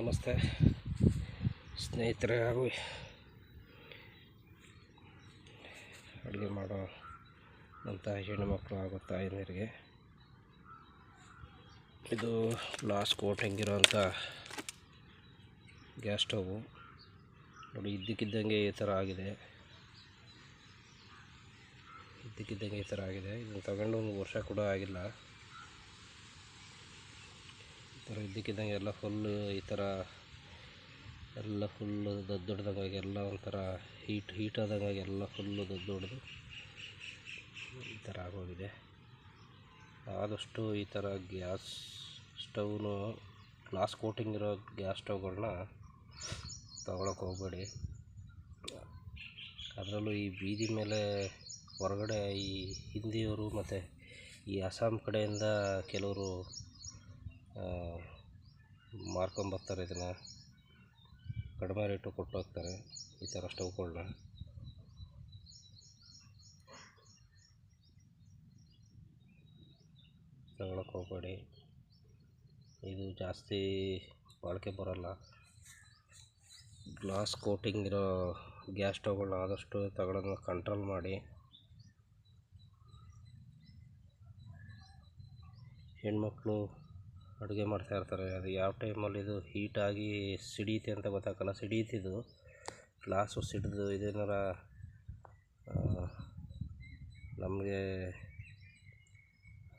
ನಮಸ್ತೆ. ಸ್ನೇಹಿತರೆ, ಹಾಗೂ ಅಡುಗೆ ಮಾಡೋ ಅಂಥ ಹೆಣ್ಣುಮಕ್ಕಳು ಹಾಗೂ ತಾಯಂದಿರಿಗೆ ಇದು ಲಾಸ್ಟ್ ಕೋಟ್ ಇರೋಂಥ ಗ್ಯಾಸ್ ಸ್ಟೌವು. ನೋಡಿ, ಇದ್ದಕ್ಕಿದ್ದಂಗೆ ಈ ಥರ ಆಗಿದೆ. ಇದ್ದಕ್ಕಿದ್ದಂಗೆ ಈ ಥರ ಆಗಿದೆ. ಇದನ್ನು ತಗೊಂಡು ಒಂದು ವರ್ಷ ಕೂಡ ಆಗಿಲ್ಲ. ಥರ ಇದ್ದಕ್ಕಿದ್ದಂಗೆ ಎಲ್ಲ ಫುಲ್ಲು ಈ ಥರ ಎಲ್ಲ ಫುಲ್ಲು ದೊಡ್ಡ ದೊಡ್ಡದಾಗಿ ಎಲ್ಲ ಒಂಥರ ಹೀಟ್ ಹೀಟ್ ಆದಂಗಾಗಿ ಎಲ್ಲ ಫುಲ್ಲು ದೊಡ್ಡ ದೊಡ್ಡದು. ಈ ಥರ ಆಗೋಗಿದೆ. ಆದಷ್ಟು ಈ ಥರ ಗ್ಯಾಸ್ ಸ್ಟವ್ನು ಗ್ಲಾಸ್ ಕೋಟಿಂಗ್ ಇರೋ ಗ್ಯಾಸ್ ಸ್ಟವ್ಗಳನ್ನ ತೊಗೊಳಕ್ಕೆ ಹೋಗಬೇಡಿ. ಅದರಲ್ಲೂ ಈ ಬೀದಿ ಮೇಲೆ ಹೊರಗಡೆ ಈ ಹಿಂದಿಯವರು ಮತ್ತು ಈ ಅಸ್ಸಾಂ ಕಡೆಯಿಂದ ಕೆಲವರು ಮಾರ್ಕೊಂಬರ್ತಾರೆ ಇದನ್ನು. ಕಡಿಮೆ ರೇಟು ಕೊಟ್ಟು ಹೋಗ್ತಾರೆ. ಈ ಥರ ಸ್ಟವ್ಗಳನ್ನ ತಗೊಳಕ್ಕೆ ಹೋಗಬೇಡಿ. ಇದು ಜಾಸ್ತಿ ಬಾಳಿಕೆ ಬರೋಲ್ಲ. ಗ್ಲಾಸ್ ಕೋಟಿಂಗ್ ಇರೋ ಗ್ಯಾಸ್ ಸ್ಟವ್ಗಳನ್ನ ಆದಷ್ಟು ತಗೊಳ್ಳೋದನ್ನ ಕಂಟ್ರೋಲ್ ಮಾಡಿ. ಹೆಣ್ಮಕ್ಳು ಅಡುಗೆ ಮಾಡ್ತಾ ಇರ್ತಾರೆ. ಅದು ಯಾವ ಟೈಮಲ್ಲಿ ಇದು ಹೀಟಾಗಿ ಸಿಡಿಯುತ್ತೆ ಅಂತ ಗೊತ್ತಾಗಲ್ಲ. ಸಿಡಿಯುತ್ತಿದ್ದು ಗ್ಲಾಸು ಸಿಡಿದು ಇದೇನಾರ ನಮಗೆ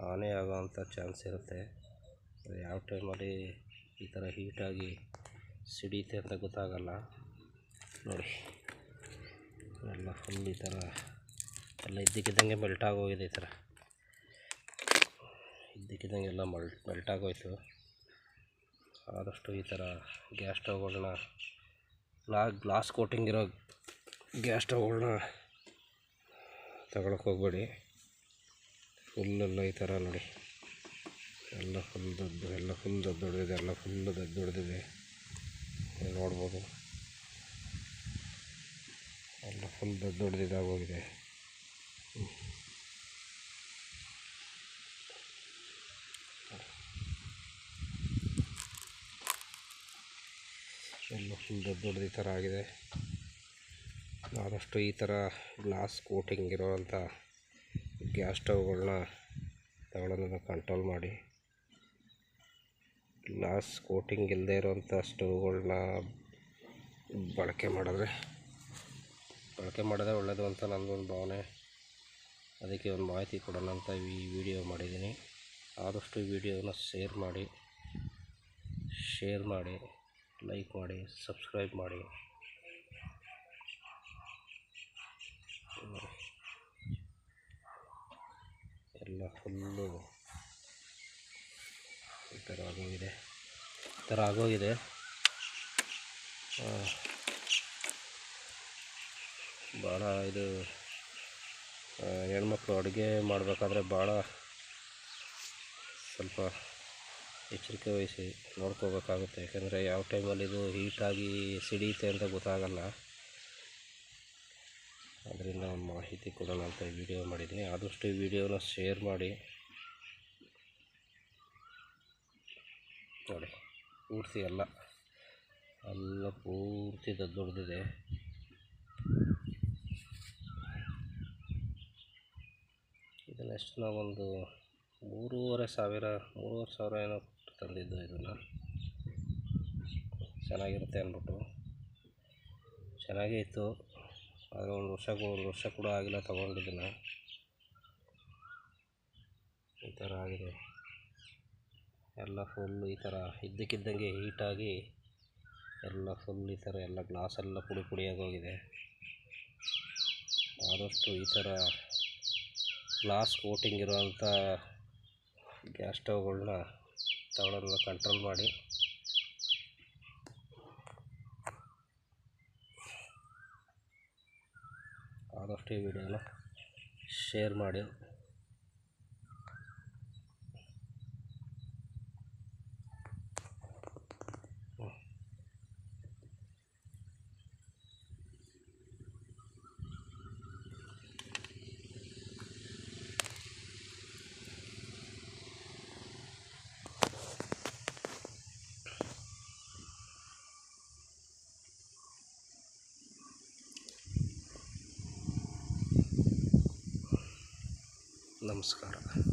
ಹಾನಿ ಆಗೋವಂಥ ಚಾನ್ಸ್ ಇರುತ್ತೆ. ಯಾವ ಟೈಮಲ್ಲಿ ಈ ಥರ ಹೀಟಾಗಿ ಸಿಡಿಯುತ್ತೆ ಅಂತ ಗೊತ್ತಾಗಲ್ಲ. ನೋಡಿ, ಎಲ್ಲ ಫುಲ್ ಈ ಥರ ಎಲ್ಲ ಇದ್ದಕ್ಕಿದ್ದಂಗೆ ಮೆಲ್ಟ್ ಆಗೋಗಿದೆ ಈ ಥರ ಇದ್ದಕ್ಕಿದ್ದಂಗೆ ಎಲ್ಲ ಮಲ್ಟ್ ಮೆಲ್ಟ್ ಆಗೋಯ್ತು ಆದಷ್ಟು ಈ ಥರ ಗ್ಯಾಸ್ ಸ್ಟವ್ಗಳನ್ನ ಗ್ಲಾ ಗ್ಲಾಸ್ ಕೋಟಿಂಗ್ ಇರೋ ಗ್ಯಾಸ್ ಸ್ಟವ್ಗಳನ್ನ ತಗೊಳಕ್ಕೆ ಹೋಗಬೇಡಿ. ಫುಲ್ಲೆಲ್ಲ ಈ ಥರ ನೋಡಿ. ಎಲ್ಲ ಫುಲ್ ದೊಡ್ಡ ಎಲ್ಲ ಫುಲ್ ದೊಡ್ಡ ದೊಡ್ಡದಿದೆ ಎಲ್ಲ ಫುಲ್ ದೊಡ್ಡ ಇಲ್ಲಿ ನೋಡ್ಬೋದು. ಎಲ್ಲ ಫುಲ್ ದೊಡ್ಡ ದೊಡ್ಡದಿದಾಗೋಗಿದೆ ಎಲ್ಲ ಫುಲ್ ದೊಡ್ಡ ದೊಡ್ಡದು ಈ ಥರ ಆಗಿದೆ. ಆದಷ್ಟು ಈ ಥರ ಗ್ಲಾಸ್ ಕೋಟಿಂಗ್ ಇರೋವಂಥ ಗ್ಯಾಸ್ ಸ್ಟವ್ಗಳನ್ನ ತಗೊಳ್ಳೋದನ್ನು ಕಂಟ್ರೋಲ್ ಮಾಡಿ. ಗ್ಲಾಸ್ ಕೋಟಿಂಗ್ ಇಲ್ಲದೆ ಇರೋವಂಥ ಸ್ಟವ್ಗಳನ್ನ ಬಳಕೆ ಮಾಡಿದ್ರೆ, ಬಳಕೆ ಮಾಡೋದೇ ಒಳ್ಳೆಯದು ಅಂತ ನನ್ನದೊಂದು ಭಾವನೆ. ಅದಕ್ಕೆ ಒಂದು ಮಾಹಿತಿ ಕೊಡೋಣ ಅಂತ ಈ ವಿಡಿಯೋ ಮಾಡಿದ್ದೀನಿ. ಆದಷ್ಟು ವಿಡಿಯೋನ ಶೇರ್ ಮಾಡಿ ಶೇರ್ ಮಾಡಿ. ಲೈಕ್ ಮಾಡಿ ಸಬ್ಸ್ಕ್ರೈಬ್ ಮಾಡಿ. ಎಲ್ಲ ಫುಲ್ಲು ಈ ಥರ ಆಗೋಗಿದೆ. ಈ ಥರ ಆಗೋಗಿದೆ. ಭಾಳ ಇದು ಹೆಣ್ಮಕ್ಳು ಅಡುಗೆ ಮಾಡಬೇಕಾದ್ರೆ ಭಾಳ ಸ್ವಲ್ಪ ಎಚ್ಚರಿಕೆ ವಹಿಸಿ ನೋಡ್ಕೋಬೇಕಾಗುತ್ತೆ. ಯಾಕಂದರೆ ಯಾವ ಟೈಮಲ್ಲಿ ಇದು ಹೀಟಾಗಿ ಸಿಡಿಯುತ್ತೆ ಅಂತ ಗೊತ್ತಾಗಲ್ಲ. ಅದರಿಂದ ಒಂದು ಮಾಹಿತಿ ಕೊಡೋಣ ಅಂತ ಈ ವಿಡಿಯೋ ಮಾಡಿದ್ದೀನಿ. ಆದಷ್ಟು ಈ ವಿಡಿಯೋನ ಶೇರ್ ಮಾಡಿ. ನೋಡಿ, ಪೂರ್ತಿ ಎಲ್ಲ. ಎಲ್ಲ ಪೂರ್ತಿ ದೊಡ್ಡ ದೊಡ್ಡದಿದೆ. ಇದನ್ನು ಎಷ್ಟು ನಾವೊಂದು ಮೂರುವರೆ ಸಾವಿರ ಮೂರುವರೆ ಸಾವಿರ ಏನೋ ತಂದಿದ್ದು ಇದನ್ನು ಚೆನ್ನಾಗಿರುತ್ತೆ ಅಂದ್ಬಿಟ್ಟು. ಚೆನ್ನಾಗೇ ಇತ್ತು ಆದರೆ ಒಂದು ವರ್ಷ ಒಂದು ವರ್ಷ ಕೂಡ ಆಗಿಲ್ಲ ತೊಗೊಂಡಿದ್ದನ್ನು ಈ ಥರ ಆಗಿದೆ. ಎಲ್ಲ ಫುಲ್ ಈ ಥರ ಇದ್ದಕ್ಕಿದ್ದಂಗೆ ಹೀಟಾಗಿ ಎಲ್ಲ ಫುಲ್ ಈ ಥರ ಎಲ್ಲ ಗ್ಲಾಸ್ ಎಲ್ಲ ಪುಡಿ ಪುಡಿಯಾಗೋಗಿದೆ ಆದಷ್ಟು ಈ ಥರ ಗ್ಲಾಸ್ ಕೋಟಿಂಗ್ ಇರೋವಂಥ ಗ್ಯಾಸ್ ಸ್ಟವ್ಗಳನ್ನ ತಗೊಳ್ಳೋದನ್ನ ಕಂಟ್ರೋಲ್ ಮಾಡಿ. ಆದಷ್ಟು ಈ ವಿಡಿಯೋನ ಶೇರ್ ಮಾಡಿ. నమస్కారం.